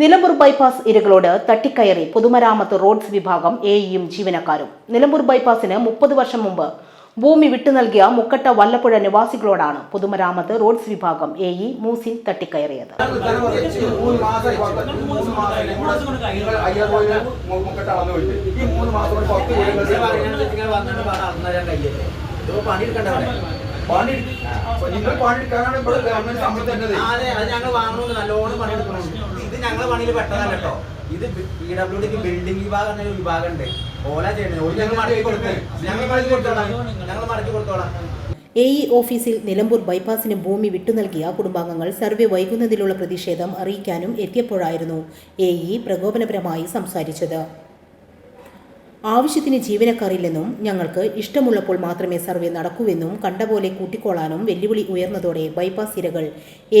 Nilambur bypass ഇരകളോട് തട്ടിക്കയറി പൊതുമരാമത്ത് roads വിഭാഗം എയും ജീവനക്കാരും. നിലമ്പൂർ ബൈപ്പാസിന് മുപ്പത് വർഷം മുമ്പ് ഭൂമി വിട്ടു നൽകിയ മുക്കട്ട വല്ലപ്പുഴ നിവാസികളോടാണ് പൊതുമരാമത്ത് റോഡ്സ് വിഭാഗം എഇ മൂസിൻ തട്ടിക്കയറിയത്. പണിയെടുക്കാനാണ് ഇവിടെ ഗവൺമെന്റ് തരുന്നത് അതെ അത് ഞങ്ങൾ വാങ്ങണമെന്ന് നല്ലോണം പണിയെടുക്കണം പണിയിൽ പെട്ടതല്ല കേട്ടോ ഇത് പി ഡബ്ല്യു ഡിക്ക് ബിൽഡിംഗ് വിഭാഗം ഒരു വിഭാഗം ഉണ്ട് ഓല ചെയ്യണേ. ഓൽ ഞങ്ങൾ മടക്കി കൊടുക്കും. ഞങ്ങൾ മടക്കി കൊടുത്തോളാം. ഞങ്ങൾ മടക്കി കൊടുത്തോളാം. എ ഇ ഓഫീസിൽ നിലമ്പൂർ ബൈപ്പാസിന് ഭൂമി വിട്ടു നൽകിയ കുടുംബാംഗങ്ങൾ സർവേ വൈകുന്നതിലുള്ള പ്രതിഷേധം അറിയിക്കാനും എത്തിയപ്പോഴായിരുന്നു എ ഇ പ്രകോപനപരമായി സംസാരിച്ചത്. ആവശ്യത്തിന് ജീവനക്കാരില്ലെന്നും ഞങ്ങൾക്ക് ഇഷ്ടമുള്ളപ്പോൾ മാത്രമേ സർവേ നടക്കൂവെന്നും കണ്ടപോലെ കൂട്ടിക്കോളാനും വെല്ലുവിളി ഉയർന്നതോടെ ബൈപ്പാസ് ഇരകൾ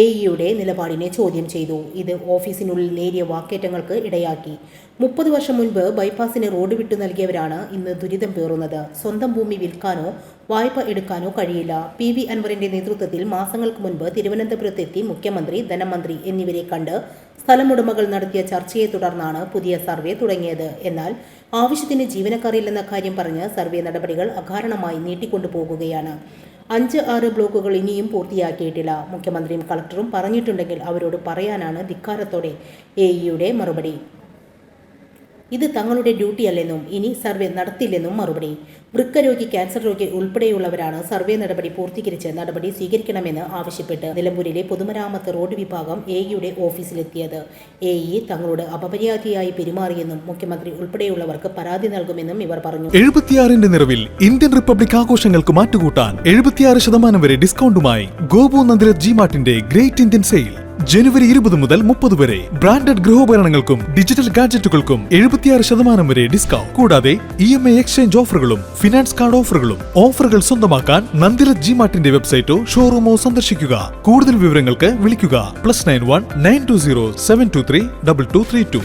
എ ഇയുടെ നിലപാടിനെ ചോദ്യം ചെയ്തു. ഇത് ഓഫീസിനുള്ളിൽ നേരിയ വാക്കേറ്റങ്ങൾക്ക് ഇടയാക്കി. മുപ്പത് വർഷം മുൻപ് ബൈപ്പാസിന് റോഡ് വിട്ടു നൽകിയവരാണ് ഇന്ന് ദുരിതം പേറുന്നത്. സ്വന്തം ഭൂമി വിൽക്കാനോ വായ്പ എടുക്കാനോ കഴിയില്ല. പി വി അൻവറിന്റെ നേതൃത്വത്തിൽ മാസങ്ങൾക്ക് മുൻപ് തിരുവനന്തപുരത്തെത്തി മുഖ്യമന്ത്രി ധനമന്ത്രി എന്നിവരെ കണ്ട് സ്ഥലമുടമകൾ നടത്തിയ ചർച്ചയെ തുടർന്നാണ് പുതിയ സർവേ തുടങ്ങിയത്. എന്നാൽ ആവശ്യത്തിന് ജീവനക്കാരില്ലെന്ന കാര്യം പറഞ്ഞ് സർവേ നടപടികൾ അകാരണമായി നീട്ടിക്കൊണ്ടുപോകുകയാണ്. അഞ്ച് ആറ് ബ്ലോക്കുകൾ ഇനിയും പൂർത്തിയാക്കിയിട്ടില്ല. മുഖ്യമന്ത്രിയും കളക്ടറും പറഞ്ഞിട്ടുണ്ടെങ്കിൽ അവരോട് പറയാനാണ് ധിക്കാരത്തോടെ എ ഇയുടെ മറുപടി. ഇത് തങ്ങളുടെ ഡ്യൂട്ടിയല്ലെന്നും ഇനി സർവേ നടത്തില്ലെന്നും മറുപടി. വൃക്കരോഗി ക്യാൻസർ രോഗി ഉൾപ്പെടെയുള്ളവരാണ് സർവേ നടപടി പൂർത്തീകരിച്ച് നടപടി സ്വീകരിക്കണമെന്ന് ആവശ്യപ്പെട്ട് നിലമ്പൂരിലെ പൊതുമരാമത്ത് റോഡ് വിഭാഗം എഇയുടെ ഓഫീസിലെത്തിയത്. എ ഇ തങ്ങളോട് അപമര്യാദയായി പെരുമാറിയെന്നും മുഖ്യമന്ത്രി ഉൾപ്പെടെയുള്ളവർക്ക് പരാതി നൽകുമെന്നും ഇവർ പറഞ്ഞു. എഴുപത്തിയാറിന്റെ നിറവിൽ ഇന്ത്യൻ റിപ്പബ്ലിക് ആഘോഷങ്ങൾക്ക് മാറ്റുകൂട്ടാൻ എഴുപത്തിയാറ് ശതമാനം വരെ ഡിസ്കൗണ്ടുമായി ഗോപു നന്ദിരത് ജി മാർട്ടിന്റെ ഗ്രേറ്റ് ഇന്ത്യൻ സെയിൽ. ജനുവരി ഇരുപത് മുതൽ മുപ്പത് വരെ. ബ്രാൻഡഡ് ഗൃഹോപകരണങ്ങൾക്കും ഡിജിറ്റൽ ഗാഡ്ജറ്റുകൾക്കും എഴുപത്തിയാറ് ശതമാനം വരെ ഡിസ്കൗണ്ട്. കൂടാതെ ഇ എം ഐ എക്സ്ചേഞ്ച് ഓഫറുകളും ഫിനാൻസ് കാർഡ് ഓഫറുകളും ഓഫറുകൾ സ്വന്തമാക്കാൻ നന്ദിര ജി മാർട്ടിന്റെ വെബ്സൈറ്റോ ഷോറൂമോ സന്ദർശിക്കുക. കൂടുതൽ വിവരങ്ങൾക്ക് വിളിക്കുക. Plus nine one nine two zero seven two three double two three two.